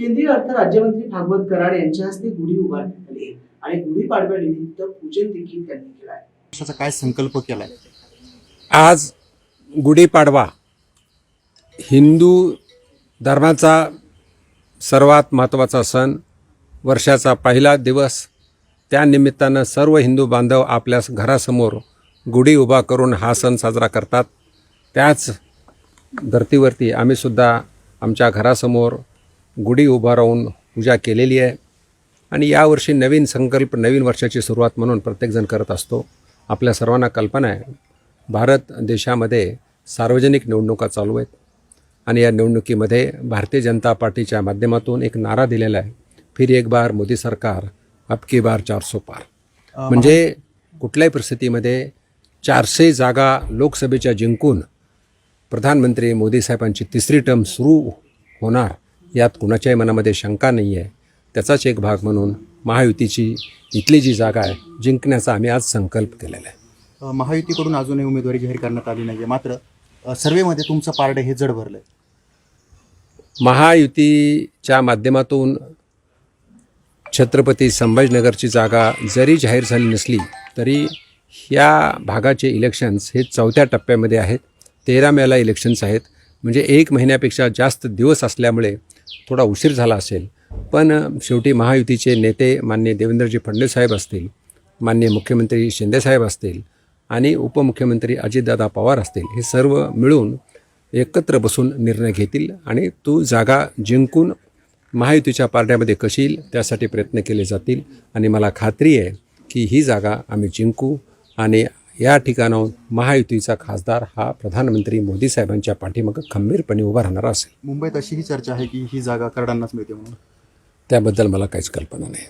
केंद्रीय अर्थ राज्यमंत्री भागवत कराड यांच्या हस्ते गुढी उभारण्यात आली आणि गुढीपाडव्यानिमित्त पूजन देखील त्यांनी केलं आहे. काय संकल्प केलाय? आज गुढीपाडवा हिंदू धर्माचा सर्वात महत्त्वाचा सण वर्षाचा पहिला दिवस त्या निमित्तानं सर्व हिंदू बांधव आपल्या घरासमोर गुढी उभा करून हा सण साजरा करतात. त्याच धर्तीवरती आम्हीसुद्धा आमच्या घरासमोर गुढी उभा राहून पूजा केलेली आहे. आणि यावर्षी नवीन संकल्प नवीन वर्षाची सुरुवात म्हणून प्रत्येकजण करत असतो. आपल्या सर्वांना कल्पना आहे भारत देशामध्ये सार्वजनिक निवडणुका चालू आहेत. आणि या निवडणुकीमध्ये भारतीय जनता पार्टीच्या माध्यमातून एक नारा दिलेला आहे. फिर एक बार मोदी सरकार अब की बार चारसो पार. म्हणजे कुठल्याही परिस्थितीमध्ये चारशे जागा लोकसभेच्या जिंकून प्रधानमंत्री मोदी साहेबांची तिसरी टर्म सुरू होणार. यात कुणाच्याही मनामध्ये शंका नाही आहे त्याचाच एक भाग म्हणून महायुतीची इथली जी जागा आहे जिंकण्याचा आम्ही आज संकल्प केलेला आहे. महायुतीकडून अजूनही उमेदवारी जाहीर करण्यात आली नाही मात्र अ, सर्वेमध्ये तुमचं पारडे हे जड भरलंय. महायुतीच्या माध्यमातून छत्रपती संभाजीनगरची जागा जरी जाहीर झाली नसली तरी ह्या भागाचे इलेक्शन्स हे चौथ्या टप्प्यामध्ये आहेत. तेरा मेला इलेक्शन्स आहेत. म्हणजे एक महिन्यापेक्षा जास्त दिवस असल्यामुळे थोडा उशीर झाला असेल. पण शेवटी महायुतीचे नेते मान्य देवेंद्रजी फडणवीस साहेब असतील मान्य मुख्यमंत्री शिंदेसाहेब असतील आणि उपमुख्यमंत्री अजितदादा पवार असतील हे सर्व मिळून एकत्र बसून निर्णय घेतील आणि तो जागा जिंकून महायुतीच्या पारड्यामध्ये कशी येईल त्यासाठी प्रयत्न केले जातील. आणि मला खात्री आहे की ही जागा आम्ही जिंकू आणि या ठिकाणाहून महायुतीचा खासदार हा प्रधानमंत्री मोदी साहेबांच्या पाठीमागं खंबीरपणे उभा राहणार असेल. मुंबईत अशी ही चर्चा आहे की ही जागा कराडांनाच मिळते म्हणून. त्याबद्दल मला काहीच कल्पना नाही.